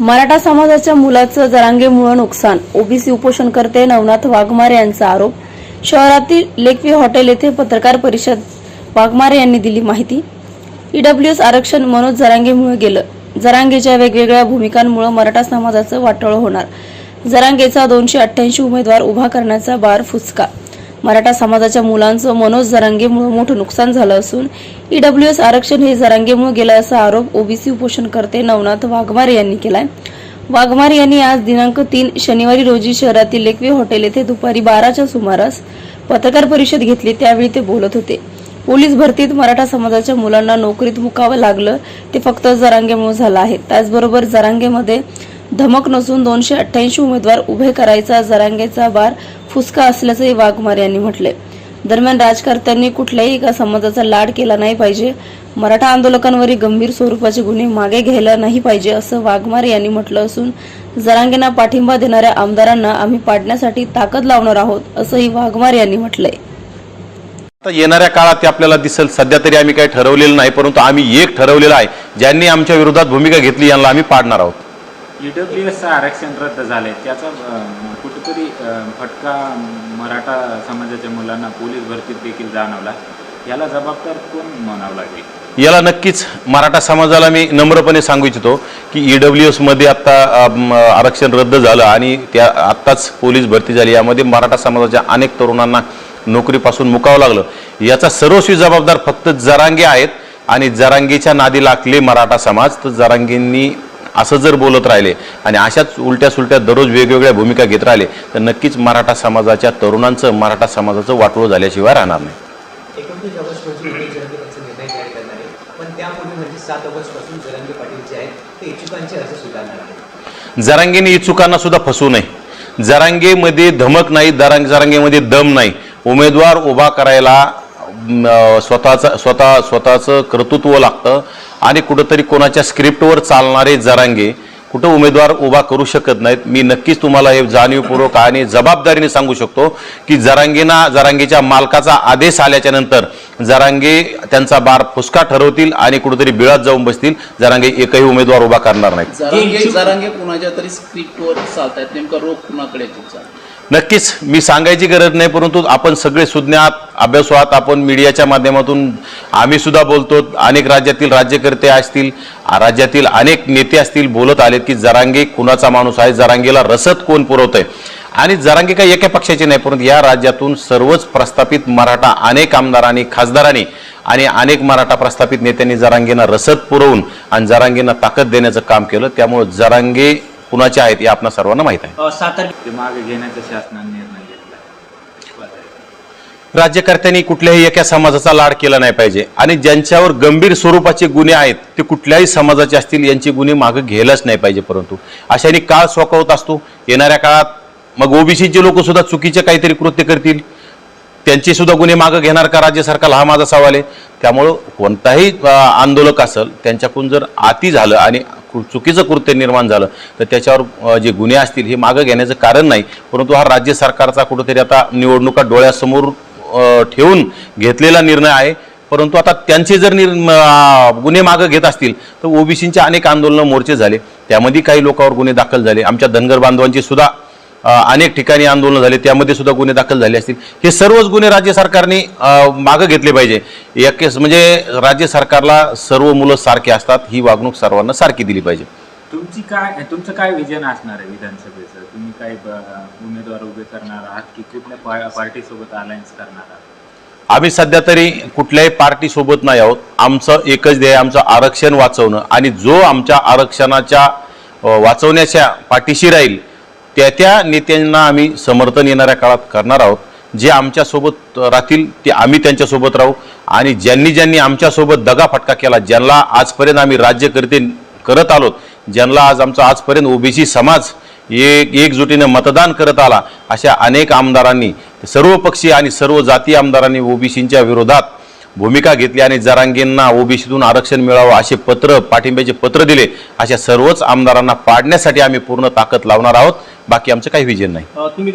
मराठा समाजाच्या मुलाचं जरांगेमुळे नुकसान ओबीसी उपोषणकर्ते नवनाथ वाघमारे यांचा आरोप. शहरातील लेकवी हॉटेल येथे पत्रकार परिषद वाघमारे यांनी दिली माहिती. ईडब्ल्यूएस आरक्षण मनोज जरांगेमुळे गेलं. जरांगेच्या वेगवेगळ्या भूमिकांमुळे मराठा समाजाचं वाटोळं होणार. जरांगेचा दोनशे अठ्ठ्याऐंशी उमेदवार उभा करण्याचा बार फुसका मराठा समाजाच्या मुलांचं मनोज जरांगेमुळे मोठं नुकसान झालं असून ईडब्ल्यूएस आरक्षण हे जरांगेमुळे गेलं असा आरोप ओबीसी उपोषणकर्ते नवनाथ वाघमारे यांनी केलाय. वाघमारे यांनी आज दिनांक तीन शनिवारी रोजी शहरातील लेकवे हॉटेल येथे दुपारी बाराच्या सुमारास पत्रकार परिषद घेतली त्यावेळी ते बोलत होते. पोलीस भरतीत मराठा समाजाच्या मुलांना नोकरीत मुकावं लागलं ते फक्त जरांगेमुळे झालं आहे. त्याचबरोबर जरांगेमध्ये धमक नसून दोनशे अठ्ठ्याऐंशी उमेदवार उभे करायचा जरांगेचा बार फुसका असल्याचंही वाघमारे यांनी म्हटलंय. दरम्यान राजकर्त्यांनी कुठल्याही एका समाजाचा लाड केला नाही पाहिजे. मराठा आंदोलकांवरील गंभीर स्वरूपाचे गुन्हे मागे घ्यायला नाही पाहिजे असं वाघमारे यांनी म्हटलं असून जरांगेंना पाठिंबा देणाऱ्या आमदारांना आम्ही पाडण्यासाठी ताकद लावणार आहोत असंही वाघमारे यांनी म्हटलंय. आता येणाऱ्या काळात ते आपल्याला दिसेल सध्या तरी आम्ही काही ठरवलेलं नाही परंतु आम्ही एक ठरवलेलं आहे ज्यांनी आमच्या विरोधात भूमिका घेतली यांना आम्ही पाडणार आहोत. आरक्षण रद्द झालंय त्याचा कुठंतरी फटका मराठा समाजाच्या मुलांना पोलीस भरतीत देखील जाणवला. याला जबाबदार कोण म्हणावं लागेल? याला नक्कीच मराठा समाजाला मी नम्रपणे सांगू इच्छितो की ई डब्ल्यू एसमध्ये आत्ता आरक्षण रद्द झालं आणि त्या आत्ताच पोलीस भरती झाली. यामध्ये मराठा समाजाच्या अनेक तरुणांना नोकरीपासून मुकावं लागलं. याचा सर्वस्वी जबाबदार फक्त जरांगे आहेत आणि जरांगीच्या नादी लागले मराठा समाज. तर जरांगींनी असं जर बोलत राहिले आणि अशाच उलट्या सुलट्या दररोज वेगवेगळ्या भूमिका घेत राहिले तर नक्कीच मराठा समाजाच्या तरुणांचं मराठा समाजाचं वाटोळं झाल्याशिवाय राहणार नाही. म्हणजे जरांगेने इच्छुकांना सुद्धा फसवू नये. जरांगेमध्ये धमक नाही दरांग जरांगेमध्ये दम नाही. उमेदवार उभा करायला स्वतःचं स्वतः स्वतःचं कर्तृत्व लागतं आणि कुठंतरी कोणाच्या स्क्रिप्टवर चालणारे जरांगे कुठं उमेदवार उभा करू शकत नाहीत. मी नक्कीच तुम्हाला हे जाणीवपूर्वक आणि जबाबदारीने सांगू शकतो की जरांगेना जरांगेच्या मालकाचा आदेश आल्याच्यानंतर जरांगे त्यांचा बार फुसका ठरवतील आणि कुठेतरी बिळात जाऊन बसतील. जरांगे एकही उमेदवार उभा करणार नाहीत. जरांगे कुणाच्या तरी स्क्रिप्टवर चालतायत. नेमका रोग कुणाकडे आहे तुमचा? नक्कीच मी सांगायची गरज नाही परंतु आपण सगळे सुज्ञात अभ्यासू आहात. आपण मीडियाच्या माध्यमातून आम्ही सुद्धा बोलतो. अनेक राज्यातील राज्यकर्ते असतील राज्यातील अनेक नेते असतील बोलत आलेत की जरांगे कुणाचा माणूस आहे जरांगेला रसद कोण पुरवतंय? आणि जरांगे काही एका पक्षाचे नाही परंतु या राज्यातून सर्वच प्रस्थापित मराठा अनेक आमदारांनी खासदारांनी आणि अनेक मराठा प्रस्थापित नेत्यांनी जरांगेंना रसद पुरवून आणि जरांगेंना ताकद देण्याचं काम केलं. त्यामुळे जरांगे कुणाचे आहेत हे आपल्या सर्वांना माहीत आहे. ते मागे घेण्याचा शासनाने निर्णय घेतला. राज्यकर्त्यांनी कुठल्याही एका समाजाचा लाड केला नाही पाहिजे. आणि ज्यांच्यावर गंभीर स्वरूपाचे गुन्हे आहेत ते कुठल्याही समाजाचे असतील यांचे गुन्हे मागे घ्यायलाच नाही पाहिजे परंतु अशाने काळ सोकवत असतो. येणाऱ्या काळात मग ओबीसीचे लोक सुद्धा चुकीचे काहीतरी कृत्य करतील. त्यांचे सुद्धा गुन्हे मागं घेणार का राज्य सरकारला? हा माझा सवाल आहे. त्यामुळं कोणताही आंदोलक असेल त्यांच्याकडून जर आती झालं आणि कु- चुकीचं कृत्य निर्माण झालं तर त्याच्यावर जे गुन्हे असतील हे मागं घेण्याचं कारण नाही. परंतु हा राज्य सरकारचा कुठंतरी आता निवडणुका डोळ्यासमोर ठेवून घेतलेला निर्णय आहे. परंतु आता त्यांचे जर निर गुन्हे मागं घेत असतील तर ओबीसीचे अनेक आंदोलनं मोर्चे झाले. त्यामध्ये काही लोकांवर गुन्हे दाखल झाले. आमच्या धनगर बांधवांची सुद्धा अनेक ठिकाणी आंदोलनं झाले त्यामध्ये सुद्धा गुन्हे दाखल झाले असतील. हे सर्वच गुन्हे राज्य सरकारने मागं घेतले पाहिजे. एक म्हणजे राज्य सरकारला सर्व मुलं सारखे असतात ही वागणूक सर्वांना सारखी दिली पाहिजे. तुमची काय तुमचं काय विजन असणार आहे विधानसभेचं? तुम्ही काय उमेदवार उभे करणार आहात की कुठल्या पार्टी सोबत अलायन्स करणार आहात? आम्ही सध्या तरी कुठल्याही पार्टी सोबत नाही आहोत. आमचं एकच ध्येय आमचं आरक्षण वाचवणं. आणि जो आमच्या आरक्षणाच्या वाचवण्याच्या पाठीशी राहील त्या त्या नेत्यांना आम्ही समर्थन येणाऱ्या काळात करणार आहोत. जे आमच्यासोबत राहतील ते आम्ही त्यांच्यासोबत राहू. आणि ज्यांनी ज्यांनी आमच्यासोबत दगाफटका केला ज्यांना आजपर्यंत आम्ही राज्यकर्ते करत आलोत ज्यांना आज आमचा आजपर्यंत ओबीसी समाज एक एकजुटीने मतदान करत आला अशा अनेक आमदारांनी सर्व पक्षी आणि सर्व जाती आमदारांनी ओबीसींच्या विरोधात भूमिका घेतली आणि जरांगेंना ओबीसीतून आरक्षण मिळावं असे पत्र पाठिंब्याचे पत्र दिले अशा सर्वच आमदारांना पाडण्यासाठी आम्ही पूर्ण ताकद लावणार आहोत. बाकी आमचं काही विजन नाही. तुम्ही